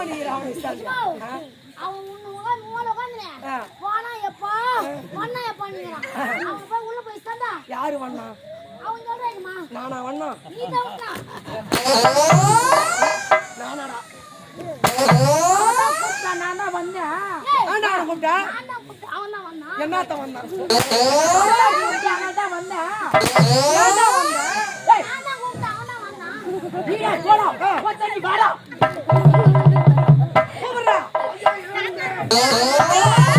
பண்ணிக்கிறான் அவன் இஷ்டம்? ஆ? அவன் உன்னை உட்காந்து மூலையில உட்காந்துனே. ஆ. போனா எப்பா வண்ணா எப்பான்னுங்கிறான். அவன் போய் உள்ள போய் சேர்ந்தா, யாரு வண்ணா அவன் சொல்றாங்கம்மா, நானா வண்ணா நீ தான் வந்தா. நானாடா நான் தான் வந்தேன். கூப்பிட்டா அவன் தான் வந்தான். என்னத்த வந்தான் அவன்தான் கூப்பிட்டான், நான் தான் வந்தேன். ஏன்டா வந்த ஏய், நான் தான் கூப்பிட்டேன், அவன் தான் வந்தான். வீடா, போடா. வாடா. Música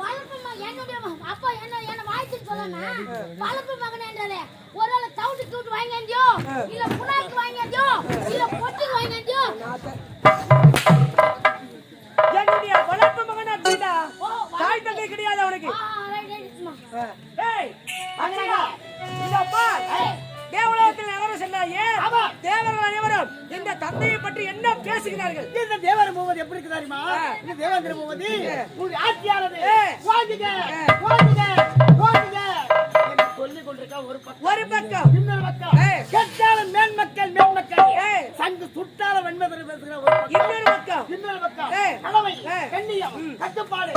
வளர்ப்பு மகன், என்னுடைய மகன். அப்பா, என்ன- என்ன வாழ்த்துன்னு சொல்லாம, வளர்ப்பு மகன்ன்றாரே. ஒருவேளை தவிட்டு தூட்டு வாங்கியாந்தியோ, இல்ல புண்ணாக்கு வாங்கியாந்தியோ, இல்ல பொட்டுக்கு வாங்கியாந்தியோ. என்னுடைய வளர்ப்பு மகன் அப்படின்னா ஓ, தாய் தந்தை கிடையாது அவனுக்கு ஆ, right, right, சும்மா. ஏய் அண்ணா இந்த பார் தேவலோகத்தில் நகரம் சென்றாயே இந்த தந்தையை பற்றி என்ன பேசுகிறார்கள்? இந்த தேவர மூவது எப்படி இருக்கு தெரியுமா? இந்த தேவேந்திர மூவது உங்களுடைய ஆட்சியானது. சொல்லிக் கொண்டிருக்க ஒரு பக்கம்? ஒரு பக்கம். இன்னொரு பக்கம். கெட்டாலும் மேன்மக்கள் மேன்மக்கள். சங்கு சுட்டால வெண்மதர் பேசுகிற ஒரு இன்னொரு பக்கம். இன்னொரு பக்கம். ஏய். கடமை ஏய். கண்ணியம் கட்டுப்பாடு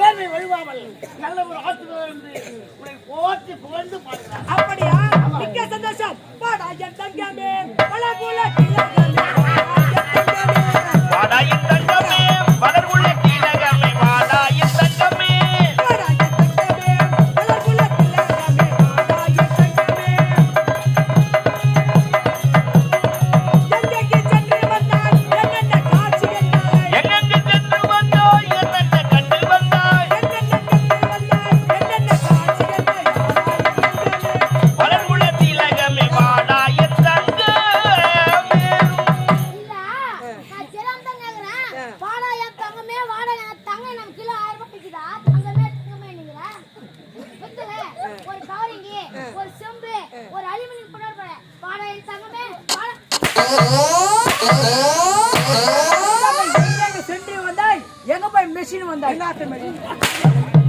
நேர்மை வழுவாமல் நல்ல ஒரு ஆற்றுவர் என்று உன்னை போற்றி புகழ்ந்து பாடுகிறார். அப்படியா? மிக்க சந்தோஷம். பாடா என் தங்கமே வாடா என் தங்கமே, வாடா என் தங்க நம்ம கிலோ ஆயிரம் ரூபாய் விக்குதா? தங்கமே, தங்கமேன்னுங்கிற. வித்துங்க. ஒரு கவரிங்கு, ஒரு செம்பு, ஒரு அலுமினியம் போடு. வாடா என் தங்கமே, வாடா. சென்று வந்தாய் எங்க போய் மெஷின் வந்தாய் மாதிரி